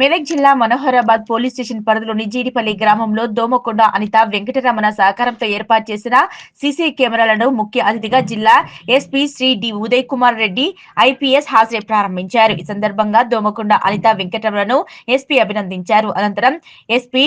మెదక్ జిల్లా Manoharabad police station పరిధిలోని జీడిపల్లి గ్రామంలో దోమకొండ అనిత వెంకటరమణ సహకారంతో ఏర్పాటు చేసిన సీసీ కెమెరాలను ముఖ్య అతిథిగా జిల్లా SP Shri D Uday Kumar Reddy IPS హాజరే ప్రారంభించారు. ఈ సందర్భంగా దోమకొండ అనిత వెంకటరమణను ఎస్పీ అభినందించారు. అనంతరం ఎస్పీ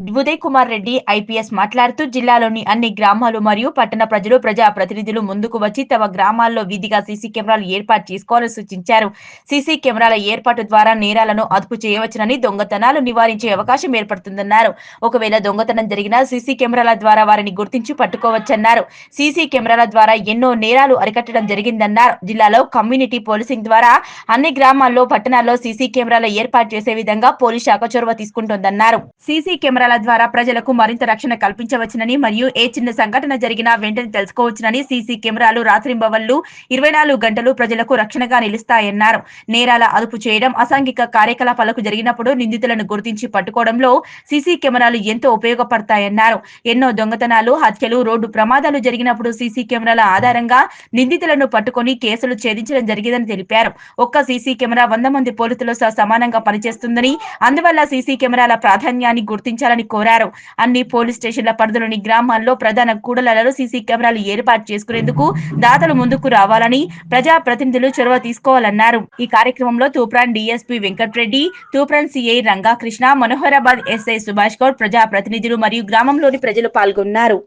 ఉదయ్ కుమార్ రెడ్డి ఐపీఎస్ మాట్లాడుతూ జిల్లాలోని అన్ని గ్రామాలు మరియు పట్టణ ప్రజలు ప్రజా ప్రతినిధులు ముందుకు వచ్చి తమ గ్రామాల్లో విధిగా సీసీ కెమెరాలు ఏర్పాటు చేసుకోవాలని సూచించారు. సీసీ కెమెరాల ఏర్పాటు ద్వారా నేరాలను అదుపు చేయవచ్చునని దొంగతనాలు నివారించే అవకాశం ఏర్పడుతుందన్నారు. ఒకవేళ దొంగతనం జరిగినా సీసీ కెమెరాల ద్వారా వారిని గుర్తించి పట్టుకోవచ్చన్నారు. సీసీ కెమెరాల ద్వారా ఎన్నో నేరాలు అరికట్టడం జరిగిందన్నారు. జిల్లాలో కమ్యూనిటీ పోలీసింగ్ ద్వారా అన్ని గ్రామాల్లో పట్టణాల్లో సీసీ కెమెరాలు ఏర్పాటు చేసే విధంగా పోలీస్ శాఖ చొరవ తీసుకుంటోందన్నారు. సీసీ కెమెరాల ద్వారా ప్రజలకు మరింత రక్షణ కల్పించవచ్చునని మరియు ఏ చిన్న సంఘటన జరిగినా వెంటనే తెలుసుకోవచ్చునని సీసీ కెమెరాలు రాత్రింబవళ్ళు ఇరవై నాలుగు గంటలు ప్రజలకు రక్షణగా నిలుస్తాయన్నారు. నేరాల అదుపు చేయడం అసాంఘిక కార్యకలాపాలకు జరిగినప్పుడు నిందితులను గుర్తించి పట్టుకోవడంలో సీసీ కెమెరాలు ఎంతో ఉపయోగపడతాయన్నారు. ఎన్నో దొంగతనాలు హత్యలు రోడ్డు ప్రమాదాలు జరిగినప్పుడు సీసీ కెమెరాల ఆధారంగా నిందితులను పట్టుకొని కేసులు ఛేదించడం జరిగిందని తెలిపారు. ఒక్క సీసీ కెమెరా వంద మంది పోలీసులతో సమానంగా పనిచేస్తుందని అందువల్ల సీసీ కెమెరాల ప్రాధాన్యాన్ని గుర్తించాలని కోరారు. అన్ని పోలీస్ స్టేషన్ల పరిధిలోని గ్రామాల్లో ప్రధాన కూడలలో సీసీ కెమెరాలు ఏర్పాటు చేసుకునేందుకు దాతలు ముందుకు రావాలని ప్రజా ప్రతినిధులు చొరవ తీసుకోవాలన్నారు. ఈ కార్యక్రమంలో Toopran DSP Venkatreddy Toopran CI Rangakrishna Manoharabad SI Subhash Goud ప్రజా ప్రతినిధులు మరియు గ్రామంలోని ప్రజలు పాల్గొన్నారు.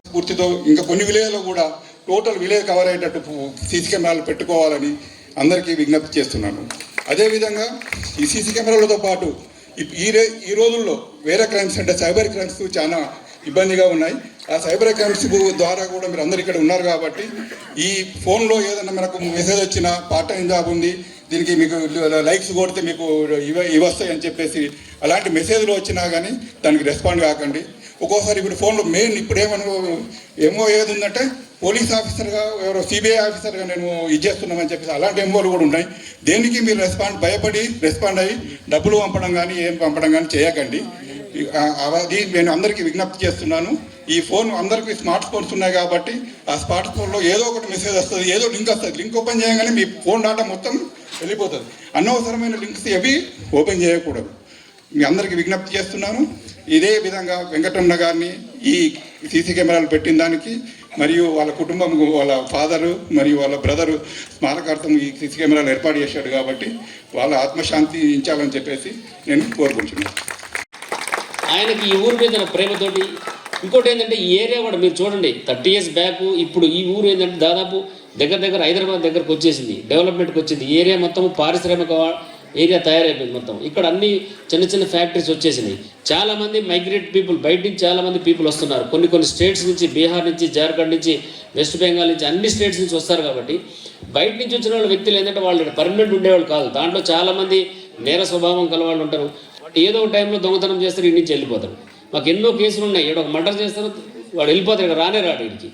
ఇంకా కొన్ని విలేజ్లో కూడా టోటల్ విలేజ్ కవర్ అయ్యేటట్టు సీసీ కెమెరాలు పెట్టుకోవాలని అందరికీ విజ్ఞప్తి చేస్తున్నాను. అదేవిధంగా ఈ సీసీ కెమెరాలతో పాటు ఈ- ఈ రే ఈ రోజుల్లో వేరే క్రైమ్స్ అంటే సైబర్ క్రైమ్స్ చాలా ఇబ్బందిగా ఉన్నాయి. ఆ సైబర్ క్రైమ్స్ ద్వారా కూడా మీరు అందరు ఇక్కడ ఉన్నారు కాబట్టి ఈ ఫోన్లో ఏదైనా మనకు మెసేజ్ వచ్చినా పార్ట్ టైం జాబ్ ఉంది దీనికి మీకు లైక్స్ కొడితే మీకు ఇవ ఇవి వస్తాయి అని చెప్పేసి అలాంటి మెసేజ్లు వచ్చినా కానీ దానికి రెస్పాండ్ కాకండి. ఒక్కోసారి ఇప్పుడు ఫోన్లో మెయిన్ ఇప్పుడు ఏమను ఏమో ఏది ఉందంటే పోలీస్ ఆఫీసర్గా ఎవరో సిబిఐ ఆఫీసర్గా నేను ఇది చేస్తున్నామని చెప్పేసి అలాంటి ఎంఓలు కూడా ఉన్నాయి. దేనికి మీరు రెస్పాండ్ భయపడి రెస్పాండ్ అయ్యి డబ్బులు పంపడం కానీ ఏం పంపడం కానీ చేయకండి. అది నేను అందరికీ విజ్ఞప్తి చేస్తున్నాను. ఈ ఫోన్ అందరికీ స్మార్ట్ ఫోన్స్ ఉన్నాయి కాబట్టి ఆ స్మార్ట్ ఫోన్లో ఏదో ఒకటి మెసేజ్ వస్తుంది ఏదో లింక్ వస్తుంది. లింక్ ఓపెన్ చేయగానే మీ ఫోన్ డేటా మొత్తం వెళ్ళిపోతుంది. అనవసరమైన లింక్స్ అవి ఓపెన్ చేయకూడదు. మీ అందరికీ విజ్ఞప్తి చేస్తున్నాను. ఇదే విధంగా వెంకటరమణ గారిని ఈ సీసీ కెమెరాలు పెట్టిన దానికి మరియు వాళ్ళ కుటుంబం వాళ్ళ ఫాదరు మరియు వాళ్ళ బ్రదరు స్మారకార్థం ఈ సిసి కెమెరాలు ఏర్పాటు చేశాడు కాబట్టి వాళ్ళ ఆత్మశాంతి ఇచ్చాలని చెప్పేసి నేను కోరుకుంటున్నాను. ఆయనకి ఈ ఊరి మీద ప్రేమతోటి ఇంకోటి ఏంటంటే ఈ ఏరియా కూడా మీరు చూడండి థర్టీ ఇయర్స్ బ్యాక్ ఇప్పుడు ఈ ఊరు ఏంటంటే దాదాపు దగ్గర దగ్గర హైదరాబాద్ దగ్గరకు వచ్చేసింది డెవలప్మెంట్కి వచ్చింది. ఏరియా మొత్తం పారిశ్రామిక ఏరియా తయారైపోయింది మొత్తం. ఇక్కడ అన్ని చిన్న చిన్న ఫ్యాక్టరీస్ వచ్చేసినాయి. చాలా మంది మైగ్రేట్ పీపుల్ బయట నుంచి చాలామంది పీపుల్ వస్తున్నారు. కొన్ని కొన్ని స్టేట్స్ నుంచి బీహార్ నుంచి జార్ఖండ్ నుంచి వెస్ట్ బెంగాల్ నుంచి అన్ని స్టేట్స్ నుంచి వస్తారు కాబట్టి బయట నుంచి వచ్చిన వాళ్ళ వ్యక్తులు ఏంటంటే వాళ్ళు పర్మనెంట్ ఉండేవాళ్ళు కాదు. దాంట్లో చాలామంది నేర స్వభావం కలవాళ్ళు ఉంటారు. వాటి ఏదో ఒక టైంలో దొంగతనం చేస్తారు ఇంటి నుంచి వెళ్ళిపోతారు. మాకు ఎన్నో కేసులు ఉన్నాయి. ఇక్కడ ఒక మర్డర్ చేస్తారు వాడు వెళ్ళిపోతారు ఇక్కడ రానే రాడు ఇంటికి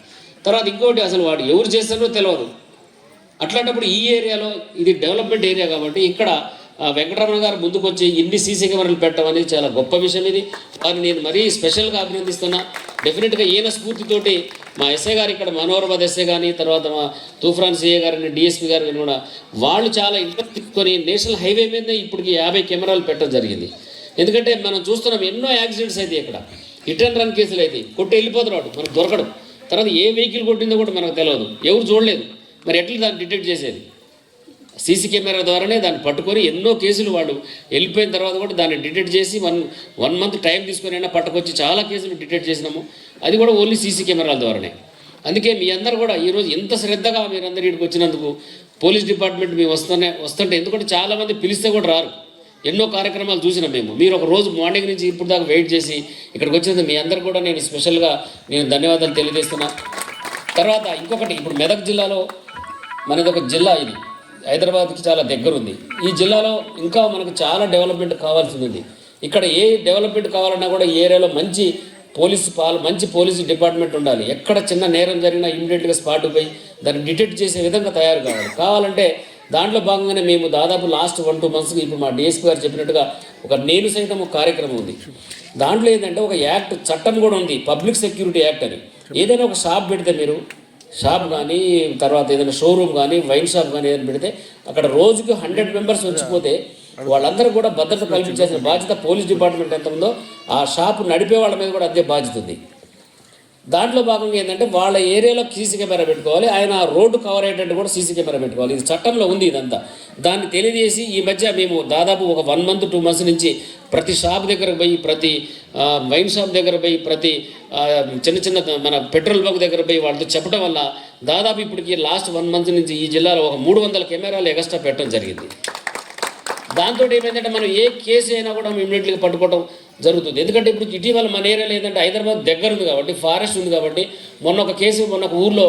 తర్వాత ఇంకోటి అసలు వాడు ఎవరు చేస్తారో తెలియదు అట్లాంటప్పుడు ఈ ఏరియాలో ఇది డెవలప్మెంట్ ఏరియా కాబట్టి ఇక్కడ వెంకటరమణ గారు ముందుకు వచ్చి ఇన్ని సీసీ కెమెరాలు పెట్టడం అనేది చాలా గొప్ప విషయం ఇది. వారిని నేను మరీ స్పెషల్గా అభినందిస్తున్నా. డెఫినెట్గా ఈయన స్ఫూర్తితోటి మా ఎస్ఐ గారు ఇక్కడ మనోహరాబాద్ ఎస్ఐ కానీ తర్వాత మా తూఫాన్ సిఏ గారిని డిఎస్పీ గారు కూడా వాళ్ళు చాలా ఇంట్రెస్ట్ తీసుకొని నేషనల్ హైవే మీద ఇప్పటికి యాభై కెమెరాలు పెట్టడం జరిగింది. ఎందుకంటే మనం చూస్తున్నాం ఎన్నో యాక్సిడెంట్స్ అయితే ఇక్కడ. హిట్ అండ్ రన్ కేసులు అయితే కొట్టి వెళ్ళిపోతున్నాడు మనకు దొరకడం. తర్వాత ఏ వెహికల్ కొట్టిందో కూడా మనకు తెలియదు ఎవరు చూడలేదు. మరి ఎట్లా దాన్ని డిటెక్ట్ చేసేది? సీసీ కెమెరా ద్వారానే దాన్ని పట్టుకొని ఎన్నో కేసులు వాళ్ళు వెళ్ళిపోయిన తర్వాత కూడా దాన్ని డిటెక్ట్ చేసి వన్ వన్ మంత్ టైం తీసుకొని అయినా పట్టుకొచ్చి చాలా కేసులు డిటెక్ట్ చేసినాము. అది కూడా ఓన్లీ సీసీ కెమెరాల ద్వారానే. అందుకే మీ అందరు కూడా ఈరోజు ఎంత శ్రద్ధగా మీరందరూ ఇక్కడికి వచ్చినందుకు పోలీస్ డిపార్ట్మెంట్ మేము వస్తూనే వస్తుంటే ఎందుకంటే చాలామంది పిలిస్తే కూడా రారు. ఎన్నో కార్యక్రమాలు చూసినాం మేము. మీరు ఒక రోజు మార్నింగ్ నుంచి ఇప్పుడు దాకా వెయిట్ చేసి ఇక్కడికి వచ్చినందుకు మీ అందరు కూడా నేను స్పెషల్గా నేను ధన్యవాదాలు తెలియజేస్తున్నా. తర్వాత ఇంకొకటి ఇప్పుడు మెదక్ జిల్లాలో మనది ఒక జిల్లా ఇది. హైదరాబాద్కి చాలా దగ్గర ఉంది ఈ జిల్లాలో ఇంకా మనకు చాలా డెవలప్మెంట్ కావాల్సి ఉంది ఇక్కడ ఏ డెవలప్మెంట్ కావాలన్నా కూడా ఈ ఏరియాలో మంచి పోలీసు పాలు మంచి పోలీసు డిపార్ట్మెంట్ ఉండాలి. ఎక్కడ చిన్న నేరం జరిగినా ఇమీడియట్గా స్పాట్ పోయి దాన్ని డిటెక్ట్ చేసే విధంగా తయారు కావాలి. కావాలంటే దాంట్లో భాగంగానే మేము దాదాపు లాస్ట్ వన్ టూ మంత్స్కి ఇప్పుడు మా డిఎస్పీ గారు చెప్పినట్టుగా ఒక నేను సైతం ఒక కార్యక్రమం ఉంది. దాంట్లో ఏంటంటే ఒక యాక్ట్ చట్టం కూడా ఉంది. పబ్లిక్ సెక్యూరిటీ యాక్ట్ అని ఏదైనా ఒక షాప్ పెడితే మీరు షాప్ కానీ తర్వాత ఏదైనా షోరూమ్ కానీ వైన్ షాప్ కానీ ఏదైనా పెడితే అక్కడ రోజుకి హండ్రెడ్ మెంబర్స్ వచ్చిపోతే వాళ్ళందరూ కూడా భద్రత కల్పించాల్సిన బాధ్యత పోలీస్ డిపార్ట్మెంట్ ఎంత ఉందో ఆ షాపు నడిపే వాళ్ళ మీద కూడా అదే బాధ్యత ఉంది. దాంట్లో భాగంగా ఏంటంటే వాళ్ళ ఏరియాలో సీసీ కెమెరా పెట్టుకోవాలి. ఆయన రోడ్డు కవర్ అయ్యేటట్టు కూడా సీసీ కెమెరా పెట్టుకోవాలి. ఇది చట్టంలో ఉంది ఇదంతా. దాన్ని తెలియజేసి ఈ మధ్య మేము దాదాపు ఒక వన్ మంత్ టూ మంత్స్ నుంచి ప్రతి షాప్ దగ్గర పోయి ప్రతి వైన్ షాప్ దగ్గర పోయి ప్రతి చిన్న చిన్న మన పెట్రోల్ బంక్ దగ్గర పోయి వాళ్ళతో చెప్పడం వల్ల దాదాపు ఇప్పటికి లాస్ట్ వన్ మంత్ నుంచి ఈ జిల్లాలో ఒక మూడు వందల కెమెరాలు ఎక్స్ట్రా పెట్టడం జరిగింది. దాంతో ఏమైందంటే మనం ఏ కేసు అయినా కూడా ఇమ్మీడియట్గా పట్టుకోవడం జరుగుతుంది. ఎందుకంటే ఇప్పుడు ఇటీవల మన ఏరియాలో ఏంటంటే హైదరాబాద్ దగ్గర ఉంది కాబట్టి ఫారెస్ట్ ఉంది కాబట్టి మొన్న ఒక కేసు మొన్న ఒక ఊర్లో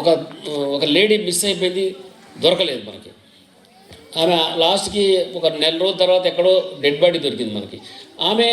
ఒక ఒక లేడీ మిస్ అయిపోయింది దొరకలేదు మనకి. ఆమె లాస్ట్కి ఒక నెల రోజుల తర్వాత ఎక్కడో డెడ్ బాడీ దొరికింది మనకి. ఆమె